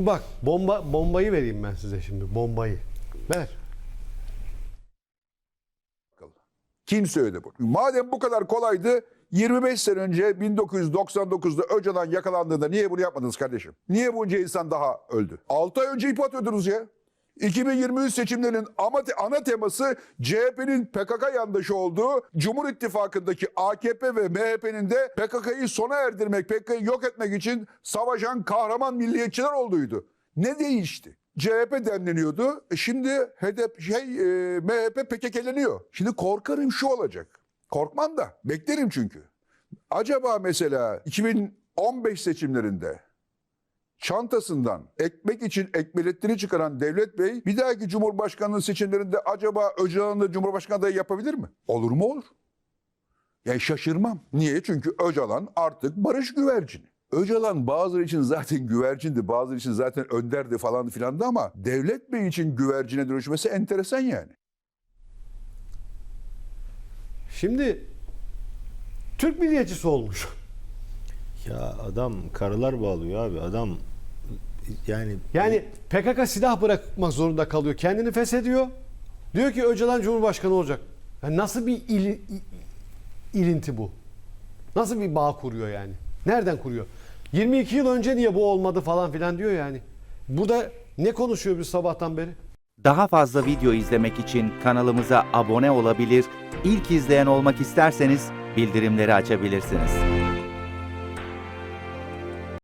Bak bomba bombayı vereyim ben size şimdi bombayı. Ver. Kim söyledi bunu? Madem bu kadar kolaydı 25 sene önce 1999'da Öcalan yakalandığında niye bunu yapmadınız kardeşim? Niye bunca insan daha öldü? 6 ay önce ip atıyordunuz ya. 2023 seçimlerinin ama ana teması CHP'nin PKK yandaşı olduğu Cumhur İttifakı'ndaki AKP ve MHP'nin de PKK'yı sona erdirmek, PKK'yı yok etmek için savaşan kahraman milliyetçiler olduğuydu. Ne değişti? CHP demleniyordu. E Şimdi HDP şey e, MHP PKK'leniyor. Şimdi korkarım şu olacak. Korkmam da beklerim çünkü. Acaba mesela 2015 seçimlerinde çantasından ekmek için ekmeletini çıkaran Devlet Bey bir dahaki Cumhurbaşkanlığı seçimlerinde acaba Öcalan'ı Cumhurbaşkanı adayı yapabilir mi? Olur mu olur. Yani şaşırmam. Niye? Çünkü Öcalan artık barış güvercini. Öcalan bazıları için zaten güvercindi, bazıları için zaten önderdi falan filandı ama Devlet Bey için güvercine dönüşmesi enteresan yani. Şimdi Türk milliyetçisi olmuş. Ya adam karılar bağlıyor abi. Adam yani Yani PKK silah bırakmak zorunda kalıyor. Kendini feshediyor. Diyor ki Öcalan Cumhurbaşkanı olacak. Ya nasıl bir ili- i- ilinti bu? Nasıl bir bağ kuruyor yani? Nereden kuruyor? 22 yıl önce niye bu olmadı falan filan diyor yani. Burada ne konuşuyor biz sabahtan beri? Daha fazla video izlemek için kanalımıza abone olabilir, ilk izleyen olmak isterseniz bildirimleri açabilirsiniz.